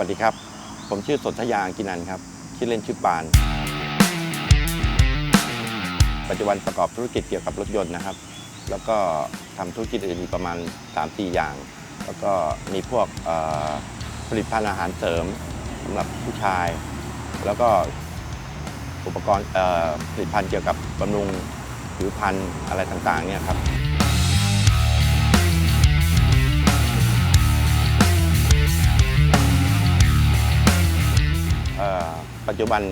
วัสดีครับ ผมชื่อสนธยางกินันครับชื่อเล่นชื่อปาน ปัจจุบันประกอบธุรกิจเกี่ยวกับรถยนต์นะครับ แล้วก็ทำธุรกิจอื่นอีกประมาณ 3-4 อย่าง แล้วก็มีพวกผลิตภัณฑ์อาหารเสริมสำหรับผู้ชาย แล้วก็อุปกรณ์ผลิตภัณฑ์เกี่ยวกับบำรุงผิวพรรณอะไรต่างๆเนี่ยครับ ปัจจุบัน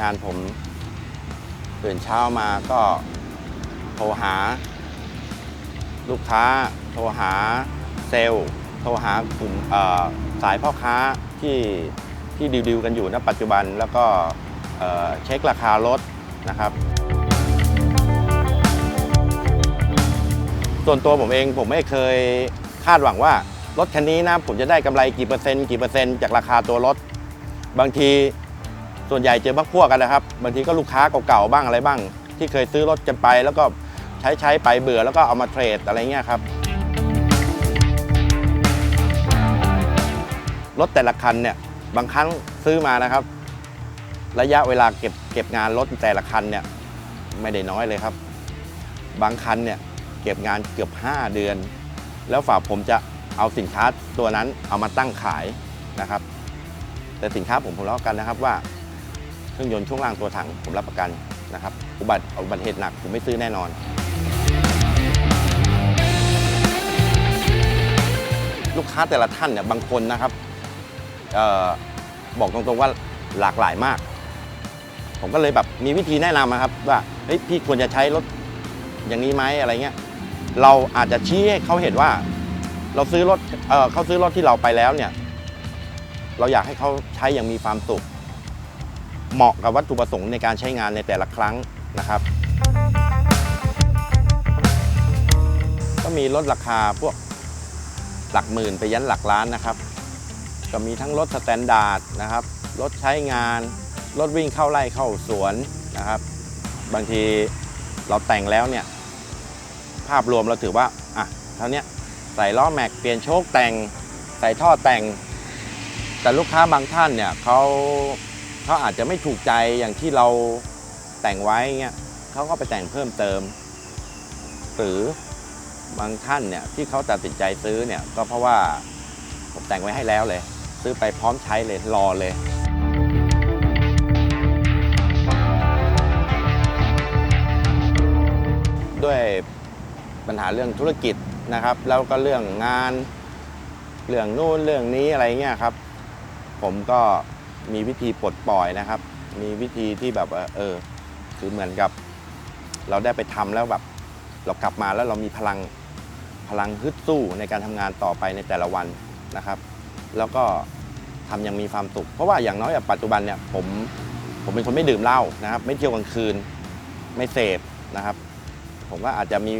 งานผมตื่นเช้ามาก็โทรหา ลูกค้า โทรหาเซลล์ โทรหากลุ่มสายพ่อค้าที่ที่ดิวๆกันอยู่ณปัจจุบันแล้วก็เอ่อเช็คราคารถนะครับ ส่วนตัวผมเองผมไม่เคยคาดหวังว่ารถคันนี้นะผมจะได้กำไรกี่เปอร์เซ็นต์กี่เปอร์เซ็นต์จากราคาตัวรถ บางที ส่วนใหญ่เจอพักพวกกันนะครับบางทีก็ลูกค้าเก่าๆบ้างอะไรบ้าง ที่เคยซื้อรถกันไป แล้วก็ใช้ใช้ไปเบื่อแล้วก็เอามาเทรดอะไรเงี้ยครับรถแต่ละคันเนี่ยบางครั้งซื้อมานะครับ ระยะเวลาเก็บเก็บงานรถแต่ละคันเนี่ยไม่ได้น้อยเลยครับ บางคันเนี่ยเก็บงานเกือบ 5 เดือน แล้วฝากผมจะเอาสินค้าตัวนั้นเอามาตั้งขายนะครับ แต่สินค้าผมผมรับประกันนะครับว่า เครื่องยนต์ช่วงล่างตัวถังผมรับประกันนะครับอุบัติอุบัติเหตุหนักผมไม่ซื้อแน่นอน ลูกค้าแต่ละท่านเนี่ยบางคนนะครับออบอกตรงๆว่าหลากหลายมาก ผมก็เลยแบบมีวิธีแนะนำนะครับ ว่าเฮ้ยพี่ควรจะใช้รถอย่างนี้ไหมอะไรเงี้ยเราอาจจะชี้ให้เขาเห็นว่า เราซื้อรถเออเขาซื้อรถที่เราไปแล้วเนี่ย เราอยากให้เขาใช้อย่างมีความสุข เหมาะกับวัตถุประสงค์ในการใช้งานในแต่ละครั้งนะครับ ก็มีลดราคาพวกหลักหมื่นไปยันหลักล้านนะครับ ก็มีทั้งรถสแตนดาร์ดนะครับรถใช้งานรถวิ่งเข้าไร่เข้าสวนนะครับ บางทีเราแต่งแล้วเนี่ยภาพรวมเราถือว่าอะเท่านี้ใส่ล้อแม็กเปลี่ยนโชคแต่งใส่ท่อแต่ง แต่ลูกค้าบางท่านเนี่ยเขา เขาอาจจะไม่ถูกใจอย่างที่เราแต่งไว้เงี้ยเขาก็ไปแต่งเพิ่มเติม หรือบางท่านเนี่ยที่เขาตัดสินใจซื้อเนี่ยก็เพราะว่าผมแต่งไว้ให้แล้วเลย ซื้อไปพร้อมใช้เลยรอเลยด้วยปัญหาเรื่องธุรกิจนะครับ แล้วก็เรื่องงาน เรื่องนู่นเรื่องนี้อะไรเงี้ยครับ ผมก็ มีวิธีปลดปล่อยนะครับ มีวิธีที่แบบว่าเออคือเหมือนกับ เราได้ไปทำแล้วแบบ เรากลับมาแล้วเรามีพลังพลังฮึดสู้ในการทำงานต่อไปในแต่ละวันนะครับ แล้วก็ทำอยังมีความสุข เพราะว่าอย่างน้อยปัจจุบันเนี่ยผมผมเป็นคนไม่ดื่มเหล้านะครับ ไม่เที่ยวกลางคืน ไม่เสพนะครับ ผมก็อาจจะมี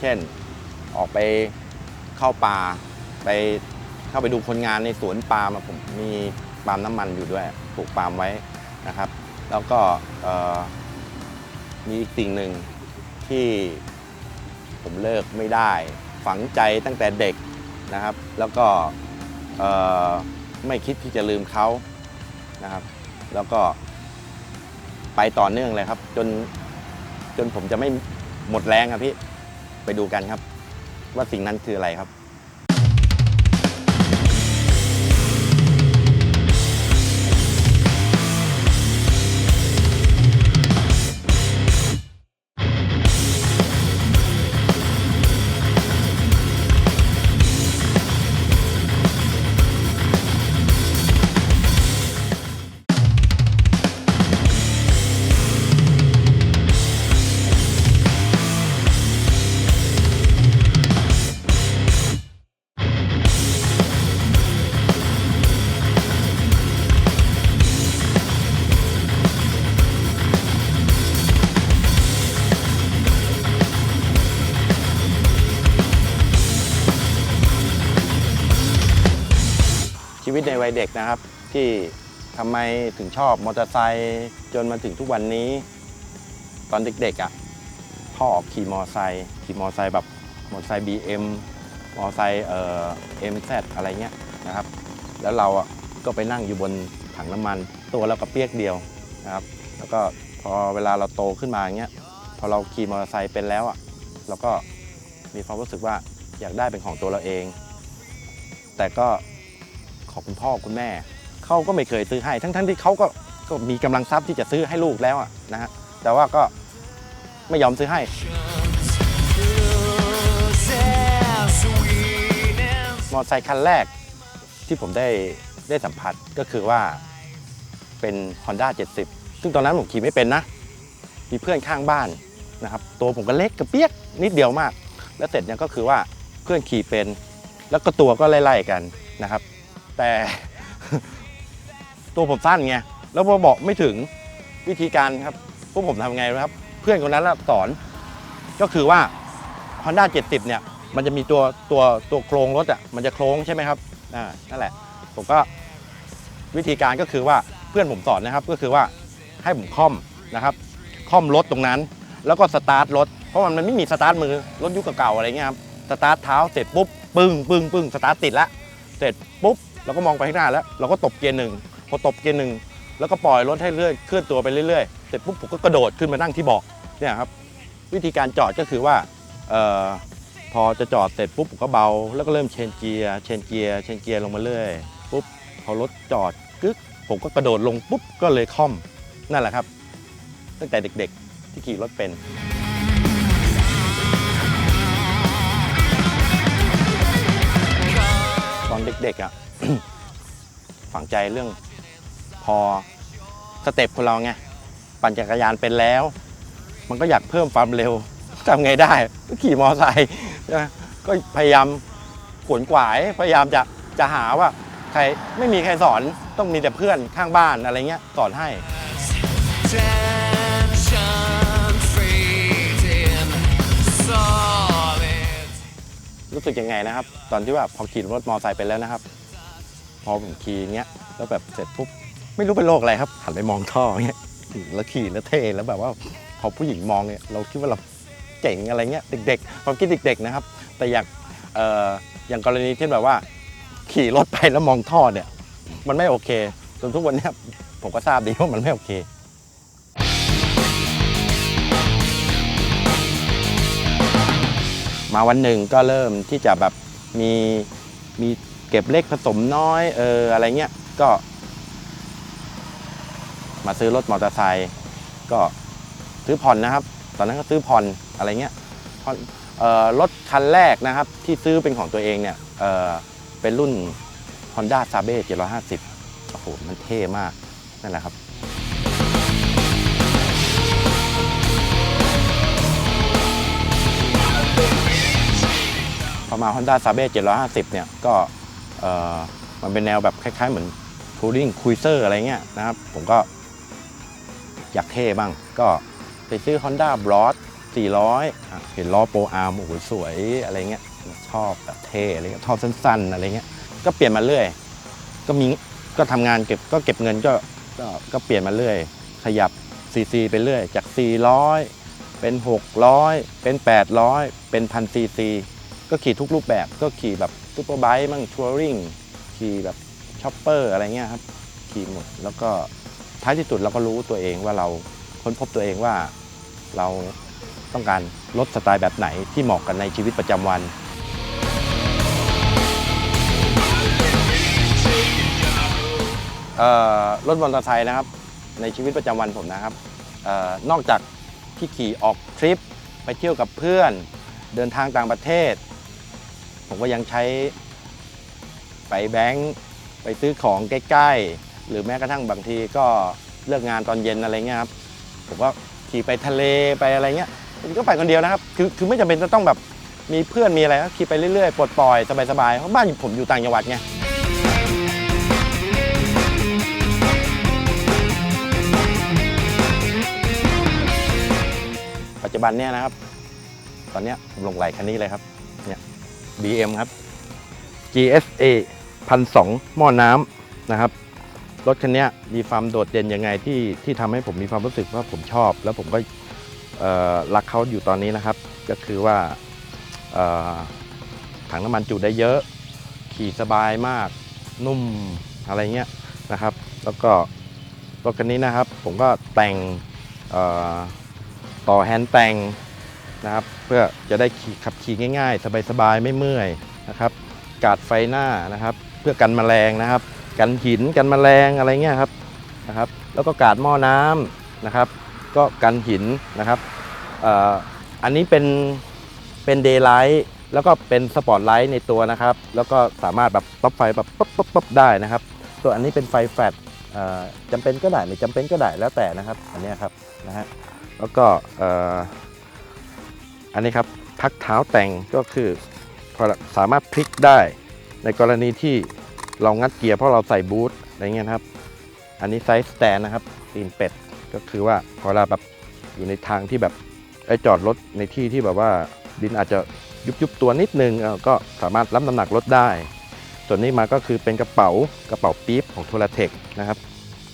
เช่นออกไปเข้าป่า ไปเข้าไปดูคนงานในสวนปาล์มผมมี ปาล์มน้ำมันอยู่ด้วยปลูกปาล์มไว้นะครับ แล้วก็มีอีกสิ่งหนึ่งที่ผมเลิกไม่ได้ ฝังใจตั้งแต่เด็กนะครับ แล้วก็ไม่คิดที่จะลืมเขานะครับ แล้วก็ไปต่อเนื่องเลยครับ จนจนผมจะไม่หมดแรงครับพี่ไปดูกันครับ ว่าสิ่งนั้นคืออะไรครับ ในวัยเด็กนะครับ ที่ทำไมถึงชอบมอเตอร์ไซค์จนมาถึงทุกวันนี้ ตอนเด็กๆอะพ่อขี่มอเตอร์ไซค์ขี่มอเตอร์ไซค์แบบมอเตอร์ไซค์ BM มอเตอร์ไซค์เอ่อ MZ อะไรเงี้ยนะครับ แล้วเราอะก็ไปนั่งอยู่บนถังน้ำมัน ตัวเราก็เปียกเดียวนะครับ แล้วก็พอเวลาเราโตขึ้นมาเงี้ยพอเราขี่มอเตอร์ไซค์เป็นแล้วอะเราก็มีความรู้สึกว่าอยากได้เป็นของตัวเราเอง แต่ก็ ขอบคุณพ่อคุณแม่เขาก็ไม่เคยซื้อให้ ทั้งๆที่เขาก็ก็มีกำลังทรัพย์ที่จะซื้อให้ลูกแล้วนะฮะแต่ว่าก็ไม่ยอมซื้อให้ มอเตอร์ไซค์คันแรกที่ผมได้ได้สัมผัสก็คือว่าเป็น Honda 70 ซึ่งตอนนั้นผมขี่ไม่เป็นนะ มีเพื่อนข้างบ้านนะครับ ตัวผมก็เล็กกระเปียกนิดเดียวมาก แล้วเสร็จเนี่ยก็คือว่าเพื่อนขี่เป็น แล้วก็ตัวก็ไล่ๆกันนะครับ แต่ ตัวผมสั้นไงแล้วพอบอกไม่ถึงวิธีการครับพวกผมทำไงรู้ไหมครับ เพื่อนคนนั้นน่ะสอน ก็คือว่า Honda 70 เนี่ย มันจะมีตัวตัวตัวโครงรถอะมันจะโค้งใช่ไหมครับอ่านั่นแหละ ผมก็วิธีการก็คือว่าเพื่อนผมสอนนะครับ ก็คือว่าให้ผมค่อมนะครับค่อมรถตรงนั้น แล้วก็สตาร์ทรถเพราะมันมันไม่มีสตาร์ทมือรถยุคเก่าๆอะไรเงี้ยครับสตาร์ทเท้าเสร็จปุ๊บปึ้งปึ้งปึ้งสตาร์ทติดล้วเสร็จปุ๊บ เราก็มองไปข้างหน้าแล้ว เราก็ตบเกียร์หนึ่งพอตบเกียร์หนึ่งแล้วก็ปล่อยรถให้เรื่อยเคลื่อนตัวไปเรื่อยๆเสร็จปุ๊บผมก็กระโดดขึ้นมานั่งที่เบาะเนี่ยครับวิธีการจอดก็คือว่าออพอจะจอดเสร็จปุ๊บผมก็เบา แล้วก็เริ่มเชนเกียร์เชนเกียร์เชนเกียร์ลงมาเรื่อยปุ๊บพอรถจอดกึ๊กผมก็กระโดดลงปุ๊บก็เลยค่อมนั่นแหละครับ ตั้งแต่เด็กๆที่ขี่รถเป็นตอนเด็กๆอะ ฝังใจเรื่องพอสเต็ปคนเราไงปั่นจักรยานเป็นแล้ว มันก็อยากเพิ่มความเร็วทำไงได้ก็ขี่มอไซค์ก็พยายามขวนขวายพยายามจะจะหาว่าใครไม่มีใครสอนต้องมีแต่เพื่อนข้างบ้านอะไรเงี้ยสอนให้รู้สึกยังไงนะครับ ตอนที่ว่าพอขี่รถมอไซค์ไปแล้วนะครับ พอผมขี่เงี้ยแล้วแบบเสร็จปุ๊บไม่รู้เป็นโรคอะไรครับหันไปมองท่อเงี้ยแล้วขี่แล้วเท่แล้วแบบว่าพอผู้หญิงมองเนี่ยเราคิดว่าเราเจ๋งอะไรเงี้ยเด็กๆความคิดเด็ก ๆนะครับ แต่อย่างเอ่ออย่างกรณีที่แบบว่า ขี่รถไปแล้วมองท่อเนี่ย มันไม่โอเคจนทุกวันนี้ผมก็ทราบดีว่ามันไม่โอเคมาวันหนึ่งก็เริ่มที่จะแบบมีมี ก็บเล็กผสมน้อยเอออะไรเงี้ยก็ มาซื้อรถมอเตอร์ไซค์ก็ซื้อผ่อนนะครับ ตอนนั้นก็ซื้อผ่อนอะไรเงี้ยผ่อนเอ่อรถคันแรกนะครับ ที่ซื้อเป็นของตัวเองเนี่ยเออเป็นรุ่น Honda s a b e 750 โอ้โห มันเท่มาก นั่นแหละครับพอมา Honda s a b e 750 เนี่ยก็ มันเป็นแนวแบบคล้ายๆ เหมือนทัวริงคุยเซอร์อะไรเงี้ยนะครับ ผมก็อยากเท่บ้าง ก็ไปซื้อ Honda b r o d 400 เห็นล้อโปรอาร์มโอ้โหสวยอะไรเงี้ยชอบแบบเท่อะไรเงี้ยชอบสั้นๆ อะไรเงี้ยก็เปลี่ยนมาเรื่อย ก็มีก็ทำงานเก็บก็เก็บเงินก็ก็ก็เปลี่ยนมาเรื่อย ขยับซีซีไปเรื่อยจาก 400 เป็น 600 เป็น 800 เป็นพันซีซี ก็ขี่ทุกรูปแบบก็ขี่แบบซูเปอร์ไบค์มั่งทัวริงขี่แบบช็อปเปอร์อะไรเงี้ยครับขี่หมดแล้วก็ท้ายที่สุดเราก็รู้ตัวเองว่าเราค้นพบตัวเองว่าเราต้องการรถสไตล์แบบไหนที่เหมาะกันในชีวิตประจำวัน รถมอเตอร์ไซค์นะครับ ในชีวิตประจำวันผมนะครับออนอกจากที่ขี่ออกทริป ไปเที่ยวกับเพื่อน เดินทางต่างประเทศ ผมก็ยังใช้ไปแบงค์ไปซื้อของใกล้ ๆ หรือแม้กระทั่งบางทีก็เลิกงานตอนเย็นอะไรเงี้ยครับผมก็ขี่ไปทะเลไปอะไรเงี้ยก็ไปคนเดียวนะครับ คือคือไม่จำเป็นจะต้องแบบมีเพื่อนมีอะไรก็ขี่ไปเรื่อยๆปลดปล่อยสบายๆเพราะบ้านผมอยู่ต่างจังหวัดไงปัจจุบันเนี่ยนะครับ ตอนนี้ผมลงไหลคันนี้เลยครับ BM ครับ GSA พันสองหม้อน้ำนะครับ รถคันนี้มีความโดดเด่นยังไงที่ที่ทำให้ผมมีความรู้สึกว่าผมชอบ แล้วผมก็รักเขาอยู่ตอนนี้นะครับ ก็คือว่าถังน้ำมันจุได้เยอะ ขี่สบายมาก นุ่มอะไรเงี้ยนะครับ แล้วก็รถคันนี้นะครับ ผมก็แต่งต่อแฮนด์แต่ง นะครับเพื่อจะได้ขี่ขับขี่ง่าย ๆ สบายๆไม่เมื่อยนะครับ กาดไฟหน้านะครับ เพื่อกันแมลงนะครับ กันหินกันแมลงอะไรเงี้ยครับนะครับ แล้วก็กาดหม้อน้ำนะครับ ก็กันหินนะครับอ,อันนี้เป็นเป็นเดย์ไลท์แล้วก็เป็นสปอตไลท์ในตัวนะครับ แล้วก็สามารถแบบต๊อปไฟแบบปั๊บป๊บปั๊บได้นะครับส่วอันนี้เป็นไฟแฟลชจำเป็นก็ได้ไม่จำเป็นก็ได้แล้วแต่นะครับ อันนี้ครับนะฮะแล้วก็ อันนี้ครับพักเท้าแต่งก็คือพอสามารถพลิกได้ ในกรณีที่เรางัดเกียร์เพราะเราใส่บูทอะไรเงี้ยนะครับ อันนี้ไซส์สแตนนะครับตีนเป็ดก็คือว่าพอเราแบบอยู่ในทางที่แบบไอจอดรถในที่ที่แบบว่าดินอาจจะยุบยุบๆตัวนิดนึงก็สามารถรับน้ำหนักรถได้ ส่วนนี้มาก็คือเป็นกระเป๋ากระเป๋าปี๊บของโทรเทคนะครับ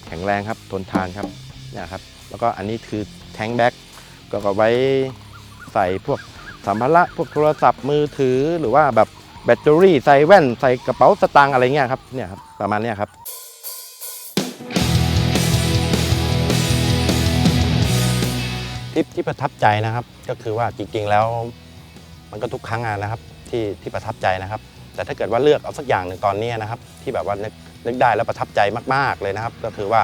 แข็งแรงครับทนทานครับเนี่ยครับ แล้วก็อันนี้คือแทงแบ็กก็ไว้ ใส่พวกสัมภาระพวกโทรศัพท์มือถือหรือว่าแบบแบตเตอรี่ใส่แว่นใส่กระเป๋าสตางค์อะไรเงี้ยครับเนี่ยครับประมาณเนี้ยครับทริปที่ประทับใจนะครับ ก็คือว่าจริงๆแล้ว มันก็ทุกครั้งอะนะครับที่ที่ประทับใจนะครับ แต่ถ้าเกิดว่าเลือกเอาสักอย่างหนึ่งตอนนี้นะครับ ที่แบบว่านึกนึกได้แล้วประทับใจมาก ๆเลยนะครับ ก็คือว่า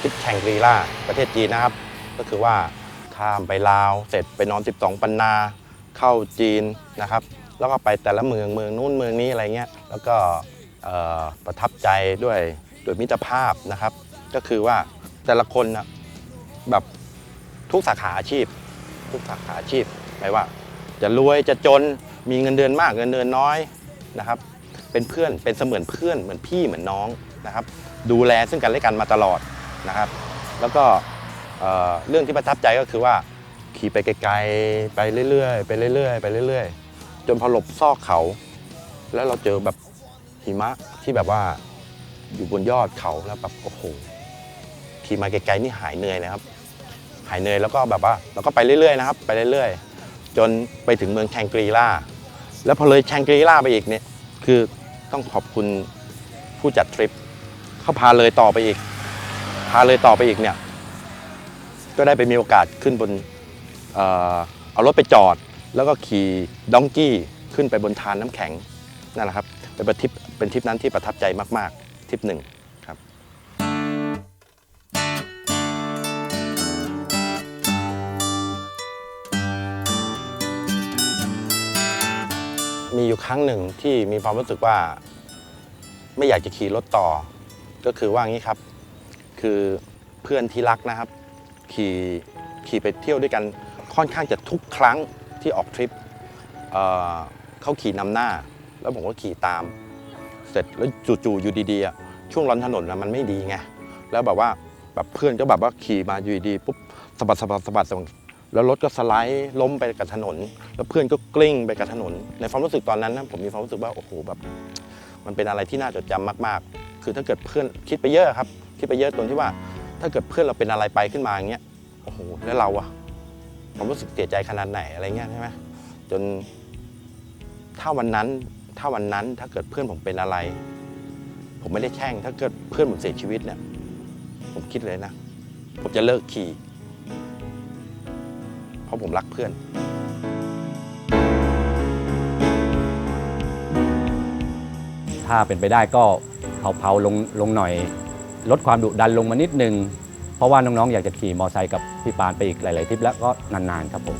ทริปแชงกรีล่าประเทศจีนนะครับ ก็คือว่า ข้ามไปลาว เสร็จไปนอน 12 ปันนา เข้าจีนนะครับ แล้วก็ไปแต่ละเมืองเมืองนู้นเมืองนี้อะไรเงี้ย แล้วก็ประทับใจด้วยด้วยมิตรภาพนะครับ ก็คือว่าแต่ละคนนะแบบทุกสาขาอาชีพ ทุกสาขาอาชีพไม่ว่า จะรวยจะจนมีเงินเดือนมากเงินเดือนน้อยนะครับ เป็นเพื่อนเป็นเสมือนเพื่อนเหมือนพี่เหมือนน้องนะครับ ดูแลซึ่งกันและกันมาตลอดนะครับ แล้วก็ เเรื่องที่ประทับใจก็คือว่าขี่ไปไกลๆไปเรื่อยๆไปเรื่อยๆไปเรื่อยๆ จนพอหลบซอกเขา แล้วเราเจอแบบหิมะที่แบบว่าอยู่บนยอดเขาแล้วแบบโอ้โหขี่มาไกลๆนี่หายเหนื่อยนะครับ หายเหนื่อยแล้วก็แบบว่าเราก็ไปเรื่อยๆนะครับ ไปเรื่อยๆ จนไปถึงเมืองแชงกรีล่าแล้วพอเลยแชงกรีล่าไปอีกเนี่ยคือต้องขอบคุณผู้จัดทริปเขาพาเลยต่อไปอีก พาเลยต่อไปอีกเนี่ย ก็ได้ไปมีโอกาสขึ้นบนเออเอารถไปจอด แล้วก็ขี่ดองกี้ขึ้นไปบนทานน้ำแข็งนั่นแหละครับเป็นทริปเป็นทริปนั้นที่ประทับใจมากๆทริปหนึ่งครับมีอยู่ครั้งหนึ่งที่มีความรู้สึกว่า ไม่อยากจะขี่รถต่อ ก็คือว่างี้ครับ คือเพื่อนที่รักนะครับ ขี่ขี่ไปเที่ยวด้วยกันค่อนข้างจะทุกครั้งที่ออกทริปเเขาขี่นำหน้า แล้วผมก็ขี่ตาม เสร็จแล้วจู่ๆอยู่ดีๆช่วงร้อนถนนนะมันไม่ดีไงแล้วแบบว่าแบบเพื่อนก็แบบว่าขี่มาอยู่ดีปุ๊บสะบัดสะบัดสะบัดสะบัดแล้วรถก็สไลด์ล้มไปกับถนน แล้วเพื่อนก็กลิ้งไปกับถนน ในความรู้สึกตอนนั้นนะผมมีความรู้สึกว่าโอ้โหแบบ มันเป็นอะไรที่น่าจดจำมาก ๆ คือถ้าเกิดเพื่อนคิดไปเยอะครับ คิดไปเยอะตรงที่ว่า ถ้าเกิดเพื่อนเราเป็นอะไรไปขึ้นมาอย่างเงี้ยโอ้โหแล้วเราอะความรู้สึกเสียใจขนาดไหนอะไรเงี้ยใช่ไหมจนถ้าวันนั้นถ้าวันนั้นถ้าเกิดเพื่อนผมเป็นอะไร ผมไม่ได้แช่ง ถ้าเกิดเพื่อนผมเสียชีวิตเนี่ยผมคิดเลยนะ ผมจะเลิกขี่ เพราะผมรักเพื่อนถ้าเป็นไปได้ก็เผาๆลงลงหน่อย ลดความดุดันลงมานิดนึง เพราะว่าน้องๆอยากจะขี่มอไซค์กับพี่ปานไปอีกหลาย ๆทริปแล้วก็นานๆครับผม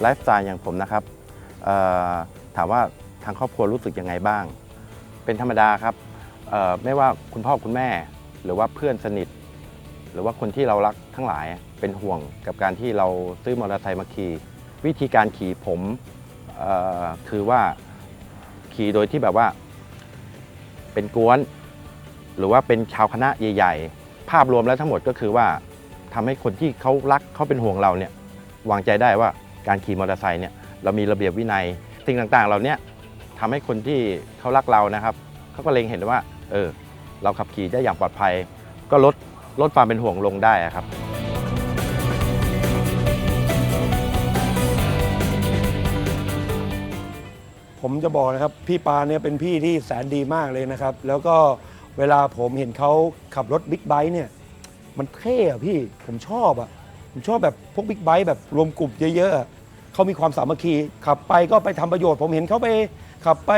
ไลฟ์สไตล์อย่างผมนะครับถามว่าทางครอบครัวรู้สึกยังไงบ้าง เป็นธรรมดาครับไม่ว่าคุณพ่อคุณแม่ หรือว่าเพื่อนสนิท หรือว่าคนที่เรารักทั้งหลายเป็นห่วงกับการที่เราซื้อมอเตอร์ไซค์มาขี่วิธีการขี่ผมคือว่าขี่โดยที่แบบว่า เป็นกวน หรือว่าเป็นชาวคณะใหญ่ ๆ ภาพรวมแล้วทั้งหมดก็คือว่าทำให้คนที่เขารักเขาเป็นห่วงเราเนี่ยวางใจได้ว่า การขี่มอเตอร์ไซค์เนี่ยเรามีระเบียบวินัยสิ่งต่างๆเหล่าเนี้ยทำให้คนที่เขารักเรานะครับเขาก็เล็งเห็นว่า เออ เราขับขี่ได้อย่างปลอดภัย ก็ลดลดความเป็นห่วงลงได้ครับผมจะบอกนะครับ พี่ปาเนี่ยเป็นพี่ที่แสนดีมากเลยนะครับ แล้วก็เวลาผมเห็นเขาขับรถบิ๊กไบค์เนี่ย มันเท่อะพี่ผมชอบอะ ผมชอบแบบพวกบิ๊กไบค์แบบรวมกลุ่มเยอะๆเขามีความสามัคคีขับไปก็ไปทำประโยชน์ ผมเห็นเขาไปขับไป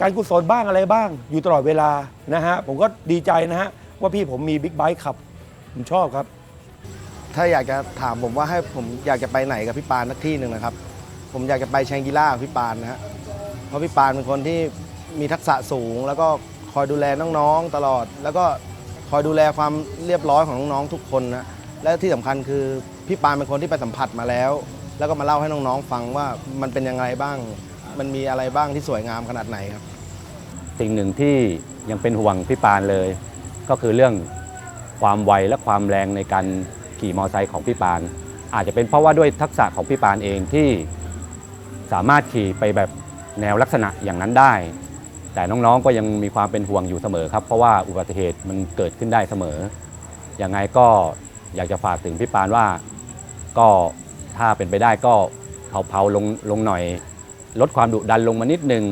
การกุศลบ้างอะไรบ้าง อยู่ตลอดเวลานะฮะผมก็ดีใจนะฮะว่าพี่ผมมีบิ๊กไบค์ขับ ผมชอบครับ ถ้าอยากจะถามผมว่าให้ผมอยากจะไปไหนกับพี่ปานสักที่หนึ่งนะครับ ผมอยากจะไปแชงกิล่าพี่ปานนะฮะเพราะพี่ปานเป็นคนที่มีทักษะสูง แล้วก็คอยดูแลน้องๆตลอด แล้วก็คอยดูแลความเรียบร้อยของน้องๆทุกคนนะ และที่สำคัญคือพี่ปานเป็นคนที่ไปสัมผัสมาแล้ว แล้วก็มาเล่าให้น้องๆฟังว่ามันเป็นยังไงบ้าง มันมีอะไรบ้างที่สวยงามขนาดไหนครับ สิ่งหนึ่งที่ยังเป็นห่วงพี่ปานเลย ก็คือเรื่องความไวและความแรงในการขี่มอเตอร์ไซค์ของพี่ปาน อาจจะเป็นเพราะว่าด้วยทักษะของพี่ปานเองที่สามารถขี่ไปแบบแนวลักษณะอย่างนั้นได้ แต่น้องๆก็ยังมีความเป็นห่วงอยู่เสมอครับ เพราะว่าอุบัติเหตุมันเกิดขึ้นได้เสมอยังไงก็ อยากจะฝากถึงพี่ปานว่าก็ถ้าเป็นไปได้ก็เผาๆลงลงหน่อย ลดความดุดันลงมานิดนึง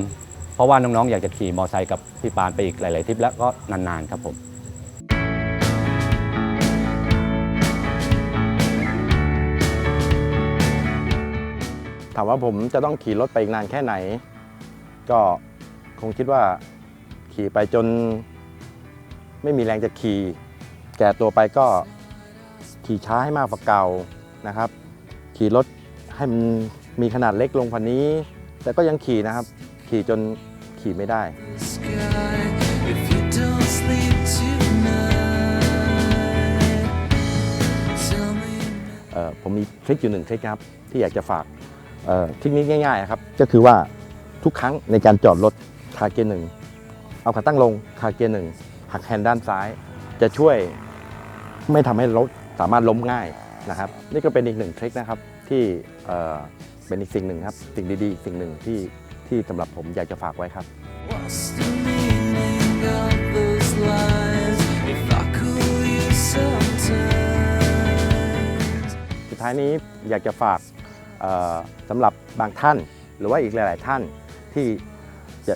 เพราะว่าน้องๆ อยากจะขี่มอเตอร์ไซค์กับพี่ปานไปอีกหลายๆทริปแล้วก็นานๆครับผมถามว่าผมจะต้องขี่รถไปอีกนานแค่ไหน ก็คงคิดว่าขี่ไปจน ไม่มีแรงจะขี่ แก่ตัวไปก็ ขี่ช้าให้มากกว่าเก่านะครับ ขี่รถให้มันมีขนาดเล็กลงกว่านี้ แต่ก็ยังขี่นะครับ ขี่จนขี่ไม่ได้ sky if you don't sleep tonight. Tell me เอ่อผมมีทริคอยู่หนึ่งทริคนะครับ ที่อยากจะฝากเอ่อทริคนี้ง่ายๆครับ ก็คือว่าทุกครั้งในการจอดรถคาเกียร์หนึ่งเอาขาตั้งลงคาเกียร์หนึ่งหักแฮนด์ด้านซ้าย จะช่วยไม่ทำให้รถ สามารถล้มง่ายนะครับ นี่ก็เป็นอีกหนึ่งทริคนะครับที่เอ่อเป็นอีกสิ่งหนึ่งครับ สิ่งดีๆ สิ่งหนึ่งที่ที่สำหรับผมอยากจะฝากไว้ครับ what's the meaning of those lines if I call you sometimes. สุดท้ายนี้อยากจะฝากเอ่อสำหรับบางท่านหรือว่าอีกหลาย ๆ ท่านที่จะ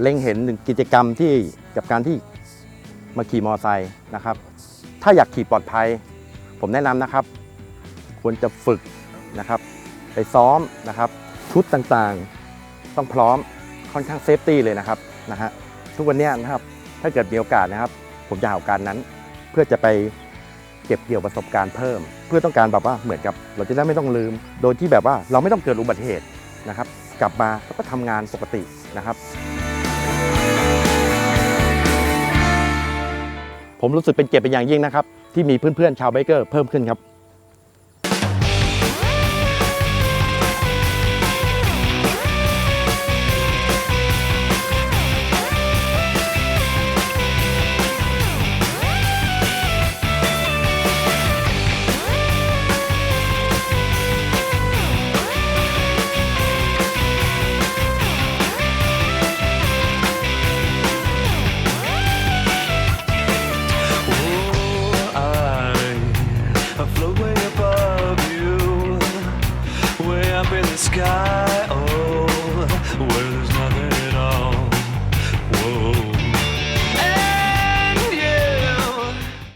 เล็งเห็นหนึ่งกิจกรรมที่กับการที่มาขี่มอไซค์นะครับ ถ้าอยากขี่ปลอดภัย ผมแนะนำนะครับ ควรจะฝึกนะครับ ไปซ้อมนะครับ ชุดต่างๆ ต้องพร้อมค่อนข้างเซฟตี้เลยนะครับนะฮะทุกวันนี้นะครับถ้าเกิดมีโอกาสนะครับ ผมจะหาโอกาสนั้น เพื่อจะไปเก็บเกี่ยวประสบการณ์เพิ่ม เพื่อต้องการแบบว่าเหมือนกับ เราจะได้ไม่ต้องลืม โดยที่แบบว่าเราไม่ต้องเกิดอุบัติเหตุนะครับ กลับมาแล้วก็ทำงานปกตินะครับ ผมรู้สึกเป็นเกียรติเป็นอย่างยิ่งนะครับที่มีเพื่อนๆชาวเบเกอร์เพิ่มขึ้นครับ